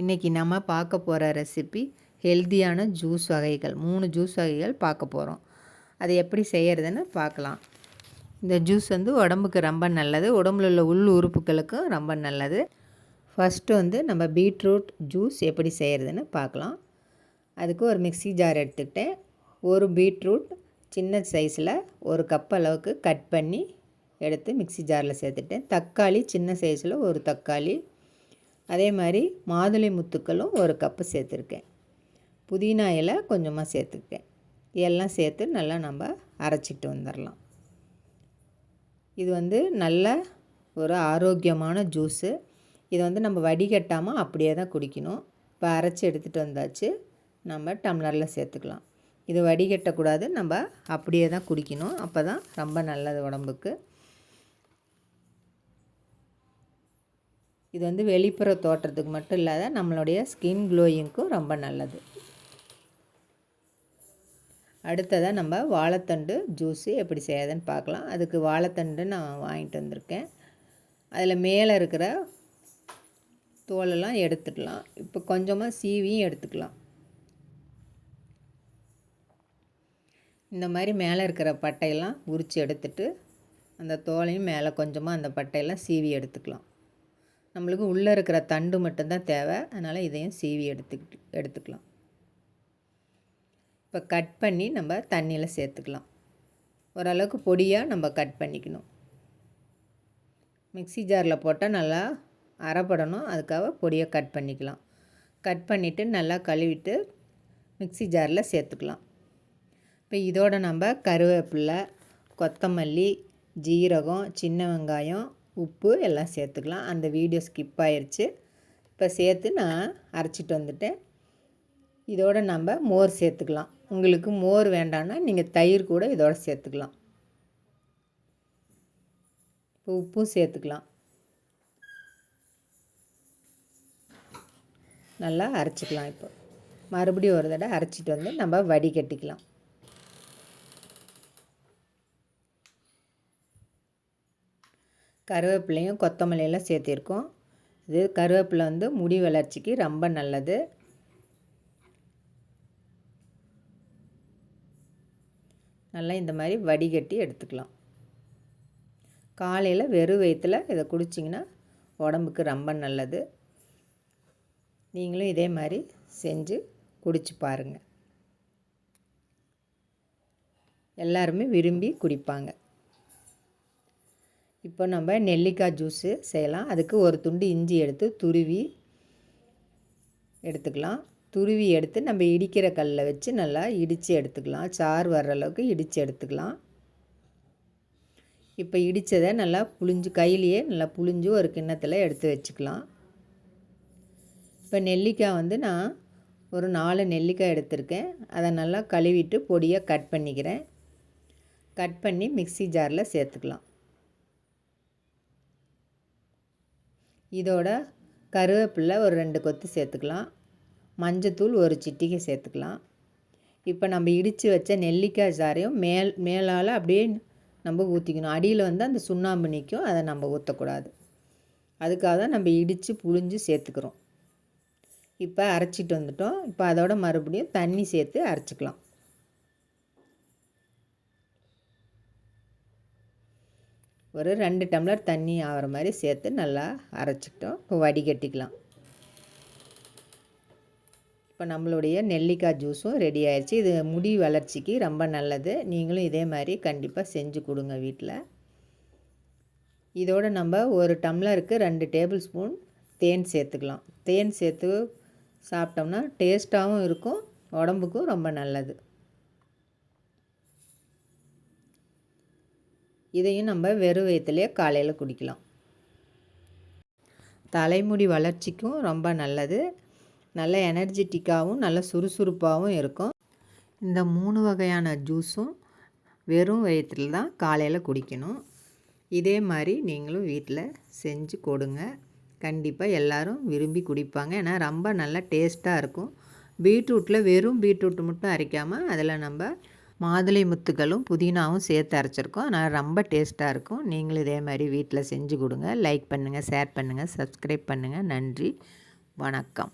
இன்றைக்கி நம்ம பார்க்க போகிற ரெசிபி ஹெல்த்தியான ஜூஸ் வகைகள். மூணு ஜூஸ் வகைகள் பார்க்க போகிறோம் அதை எப்படி செய்கிறதுன்னு பார்க்கலாம். இந்த ஜூஸ் வந்து உடம்புக்கு ரொம்ப நல்லது. உடம்புல உள்ள உள் உறுப்புகளுக்கும் ரொம்ப நல்லது. ஃபஸ்ட்டு வந்து நம்ம பீட்ரூட் ஜூஸ் எப்படி செய்கிறதுன்னு பார்க்கலாம். அதுக்கு ஒரு மிக்சி ஜார் எடுத்துக்கிட்டேன். ஒரு பீட்ரூட் சின்ன சைஸில் ஒரு கப் அளவுக்கு கட் பண்ணி எடுத்து மிக்சி ஜாரில் சேர்த்துட்டேன். தக்காளி சின்ன சைஸில் ஒரு தக்காளி அதே மாதிரி மாதுளை முத்துக்களும் ஒரு கப்பு சேர்த்துருக்கேன். புதினா இலை கொஞ்சமாக சேர்த்துருக்கேன் இதெல்லாம் சேர்த்து நல்லா நம்ம அரைச்சிட்டு வந்துடலாம் இது வந்து நல்ல ஒரு ஆரோக்கியமான ஜூஸு. இதை வந்து நம்ம வடிகட்டாமல் அப்படியே தான் குடிக்கணும். இப்போ அரைச்சி எடுத்துகிட்டு வந்தாச்சு. நம்ம டம்ளரில் சேர்த்துக்கலாம். இது வடிகட்டக்கூடாது. நம்ம அப்படியே தான் குடிக்கணும். அப்போ தான் ரொம்ப நல்லது உடம்புக்கு. இது வந்து வெளிப்புற தோற்றத்துக்கு மட்டும் இல்லாத நம்மளுடைய ஸ்கின் க்ளோயிங்க்கும் ரொம்ப நல்லது. அடுத்ததாக நம்ம வாழைத்தண்டு ஜூஸு எப்படி செய்யாதுன்னு பார்க்கலாம். அதுக்கு வாழைத்தண்டு நான் வாங்கிட்டு வந்திருக்கேன். அதில் மேலே இருக்கிற தோலெல்லாம் எடுத்துக்கலாம் இப்போ கொஞ்சமாக சீவியும் எடுத்துக்கலாம். இந்த மாதிரி மேலே இருக்கிற பட்டையெல்லாம் உரித்து எடுத்துட்டு அந்த தோலையும் மேலே கொஞ்சமாக அந்த பட்டையெல்லாம் சீவி எடுத்துக்கலாம். நம்மளுக்கு உள்ளே இருக்கிற தண்டு மட்டும்தான் தேவை. அதனால் இதையும் சீவி எடுத்துக்கிட்டு எடுத்துக்கலாம். இப்போ கட் பண்ணி நம்ம தண்ணியில் சேர்த்துக்கலாம். ஓரளவுக்கு பொடியாக நம்ம கட் பண்ணிக்கணும். மிக்சி ஜாரில் போட்டால் நல்லா அரைப்படணும். அதுக்காக பொடியை கட் பண்ணிக்கலாம். கட் பண்ணிவிட்டு நல்லா கழுவிட்டு மிக்சி ஜாரில் சேர்த்துக்கலாம். இப்போ இதோட நம்ம கருவேப்பில்லை கொத்தமல்லி ஜீரகம் சின்ன வெங்காயம் உப்பு எல்லாம் சேர்த்துக்கலாம். அந்த வீடியோ ஸ்கிப் ஆயிடுச்சு இப்போ சேர்த்து நான் அரைச்சிட்டு வந்துட்டேன். இதோடு நம்ம மோர் சேர்த்துக்கலாம். உங்களுக்கு மோர் வேண்டாம்னா நீங்கள் தயிர் கூட இதோட சேர்த்துக்கலாம். இப்போ உப்பும் சேர்த்துக்கலாம். நல்லா அரைச்சிக்கலாம் இப்போ. மறுபடியும் ஒரு தடவை அரைச்சிட்டு வந்து நம்ம வடிகட்டிக்கலாம். கருவேப்பிலையும் கொத்தமல்லியெல்லாம் சேர்த்திருக்கோம். இது கருவேப்பிலை வந்து முடி வளர்ச்சிக்கு ரொம்ப நல்லது. நல்லா இந்த மாதிரி வடிகட்டி எடுத்துக்கலாம். காலையில் வெறும் வயிற்றில் இதை குடிச்சிங்கன்னா உடம்புக்கு ரொம்ப நல்லது. நீங்களும் இதே மாதிரி செஞ்சு குடிச்சு பாருங்கள் எல்லாருமே விரும்பி குடிப்பாங்க. இப்போ நம்ம நெல்லிக்காய் ஜூஸு செய்யலாம். அதுக்கு ஒரு துண்டு இஞ்சி எடுத்து துருவி எடுத்துக்கலாம். துருவி எடுத்து நம்ம இடிக்கிற கல்லில் வச்சு நல்லா இடித்து எடுத்துக்கலாம். சாறு வர்ற அளவுக்கு இடித்து எடுத்துக்கலாம். இப்போ இடித்ததை நல்லா புளிஞ்சு கையிலையே நல்லா புளிஞ்சு ஒரு கிண்ணத்தில் எடுத்து வச்சுக்கலாம். இப்போ நெல்லிக்காய் வந்து நான் ஒரு நாலு நெல்லிக்காய் எடுத்திருக்கேன். அதை நல்லா கழுவிட்டு பொடியாக கட் பண்ணிக்கிறேன். கட் பண்ணி மிக்சி ஜாரில் சேர்த்துக்கலாம். இதோட கருவேப்பில்லை ஒரு ரெண்டு கொத்து சேர்த்துக்கலாம். மஞ்சத்தூள் ஒரு சிட்டிகை சேர்த்துக்கலாம். இப்போ நம்ம இடித்து வச்ச நெல்லிக்காய் சாரையும் மேல் மேலால் அப்படியே நம்ம ஊற்றிக்கணும் அடியில் வந்து அந்த சுண்ணாம்பு நிற்கும் அதை நம்ம ஊற்றக்கூடாது அதுக்காக தான் நம்ம இடித்து புழிஞ்சு சேர்த்துக்கிறோம். இப்போ அரைச்சிட்டு வந்துட்டோம். இப்போ அதோட மறுபடியும் தண்ணி சேர்த்து அரைச்சிக்கலாம். ஒரு ரெண்டு டம்ளர் தண்ணி ஆகிற மாதிரி சேர்த்து நல்லா அரைச்சிக்கிட்டோம் இப்போ வடிகட்டிக்கலாம். இப்போ நம்மளுடைய நெல்லிக்காய் ஜூஸும் ரெடி ஆயிடுச்சு இது முடி வளர்ச்சிக்கு ரொம்ப நல்லது. நீங்களும் இதே மாதிரி கண்டிப்பாக செஞ்சு கொடுங்க வீட்டில் இதோடு நம்ம ஒரு டம்ளருக்கு ரெண்டு டேபிள் ஸ்பூன் தேன் சேர்த்துக்கலாம். தேன் சேர்த்து சாப்பிட்டோம்னா டேஸ்ட்டாகவும் இருக்கும் உடம்புக்கும் ரொம்ப நல்லது. இதையும் நம்ம வெறும் வயிற்றுலேயே காலையில் குடிக்கலாம். தலைமுடி வளர்ச்சிக்கும் ரொம்ப நல்லது. நல்ல எனர்ஜெட்டிக்காகவும் நல்ல சுறுசுறுப்பாகவும் இருக்கும். இந்த மூணு வகையான ஜூஸும் வெறும் வயிற்றில் தான் காலையில் குடிக்கணும். இதே மாதிரி நீங்களும் வீட்டில் செஞ்சு கொடுங்க. கண்டிப்பாக எல்லோரும் விரும்பி குடிப்பாங்க. ஏன்னா ரொம்ப நல்லா டேஸ்ட்டாக இருக்கும். பீட்ரூட்டில் வெறும் பீட்ரூட் மட்டும் அரைக்காமல் அதில் நம்ம மாதுளை முத்துக்களும் புதினாவும் சேர்த்து அரைச்சிருக்கோம். ஆனால் ரொம்ப டேஸ்ட்டாக இருக்கும். நீங்களும் இதே மாதிரி வீட்டில் செஞ்சு கொடுங்க. லைக் பண்ணுங்கள் ஷேர் பண்ணுங்கள் சப்ஸ்கிரைப் பண்ணுங்கள் நன்றி. வணக்கம்.